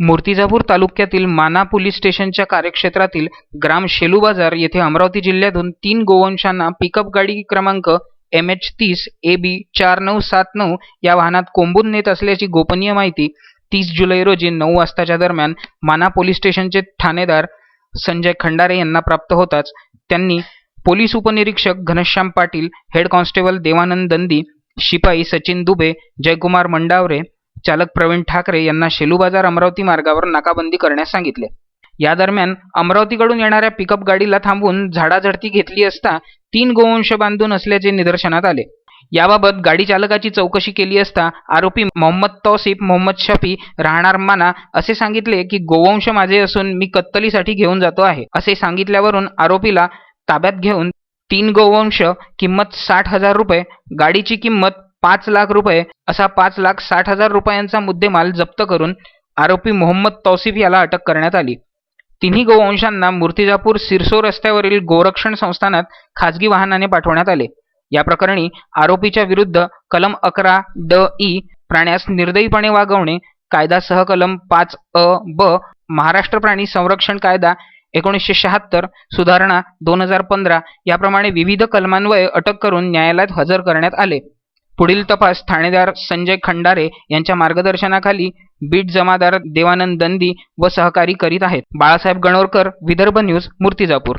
मूर्तिजापूर तालुक्यातील माना पोलीस स्टेशनच्या कार्यक्षेत्रातील ग्राम शेलू बाजार येथे अमरावती जिल्ह्यातून तीन गोवंशांना पिकअप गाडी क्रमांक एम एच तीस ए बी चार नऊ सात नऊ या वाहनात कोंबून नेत असल्याची गोपनीय माहिती तीस जुलै रोजी नऊ वाजताच्या दरम्यान माना पोलीस स्टेशनचे ठाणेदार संजय खंडारे यांना प्राप्त होताच. त्यांनी पोलीस उपनिरीक्षक घनश्याम पाटील हेड कॉन्स्टेबल देवानंद दंदी शिपाई सचिन दुबे जयकुमार मंडावरे चालक प्रवीण ठाकरे यांना शेलू बाजार अमरावती मार्गावर नाकाबंदी करण्यास सांगितले. या दरम्यान अमरावतीकडून येणाऱ्या पिकअप गाडीला थांबवून झाडाझडती घेतली असता तीन गोवंश बांधून असल्याचे निदर्शनात आले. याबाबत गाडी चालकाची चौकशी केली असता आरोपी मोहम्मद तौसिफ मोहम्मद शफी राहणार माना असे सांगितले की गोवंश माझे असून मी कत्तलीसाठी घेऊन जातो आहे. असे सांगितल्यावरून आरोपीला ताब्यात घेऊन तीन गोवंश किंमत साठ हजार रुपये गाडीची किंमत पाच लाख रुपये असा पाच लाख साठ हजार रुपयांचा मुद्देमाल जप्त करून आरोपी मोहम्मद तौसिफ याला अटक करण्यात आली. तिन्ही गोवंशांना मूर्तिजापूर सिरसो रस्त्यावरील गोरक्षण संस्थानात खाजगी वाहनाने पाठवण्यात आले. या प्रकरणी आरोपीच्या विरुद्ध कलम अकरा ड ई प्राण्यास निर्दयीपणे वागवणे कायदा सहकलम पाच अ ब महाराष्ट्र प्राणी संरक्षण कायदा एकोणीसशे शहात्तर सुधारणा दोन हजार पंधरा याप्रमाणे विविध कलमान्वये अटक करून न्यायालयात हजर करण्यात आले. पुढील तपास ठाणेदार संजय खंडारे यांच्या मार्गदर्शनाखाली बीट जमादार देवानंद दंदी व सहकारी करीत आहेत. बाळासाहेब गणोरकर विदर्भ न्यूज मूर्तिजापूर.